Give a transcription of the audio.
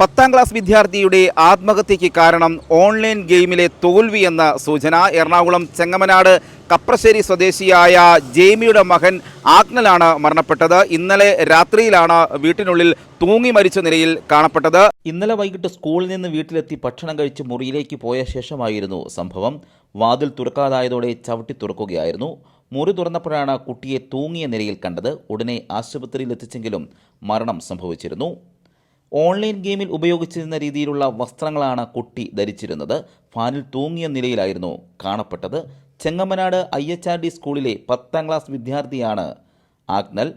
പത്താം ക്ലാസ് വിദ്യാർത്ഥിയുടെ ആത്മഹത്യയ്ക്ക് കാരണം ഓൺലൈൻ ഗെയിമിലെ തോൽവി എന്ന സൂചന. എറണാകുളം ചെങ്ങമനാട് കപ്രശ്ശേരി സ്വദേശിയായ ജെയ്മിയുടെ മകൻ ആഗ്നലാണ് മരണപ്പെട്ടത്. ഇന്നലെ രാത്രിയിലാണ് വീട്ടിനുള്ളിൽ തൂങ്ങി മരിച്ച നിലയിൽ കാണപ്പെട്ടത്. ഇന്നലെ വൈകിട്ട് സ്കൂളിൽ നിന്ന് വീട്ടിലെത്തി ഭക്ഷണം കഴിച്ച് മുറിയിലേക്ക് പോയ ശേഷമായിരുന്നു സംഭവം. വാതിൽ തുറക്കാതായതോടെ ചവിട്ടി തുറക്കുകയായിരുന്നു. മുറി തുറന്നപ്പോഴാണ് കുട്ടിയെ തൂങ്ങിയ നിലയിൽ കണ്ടത്. ഉടനെ ആശുപത്രിയിൽ എത്തിച്ചെങ്കിലും മരണം സംഭവിച്ചിരുന്നു. ഓൺലൈൻ ഗെയിമിൽ ഉപയോഗിച്ചിരുന്ന രീതിയിലുള്ള വസ്ത്രങ്ങളാണ് കുട്ടി ധരിച്ചിരുന്നത്. ഫാനിൽ തൂങ്ങിയ നിലയിലായിരുന്നു കാണപ്പെട്ടത്. Chengamanad I H R D സ്കൂളിലെ പത്താം ക്ലാസ് വിദ്യാർത്ഥിയാണ് ആഗ്നൽ.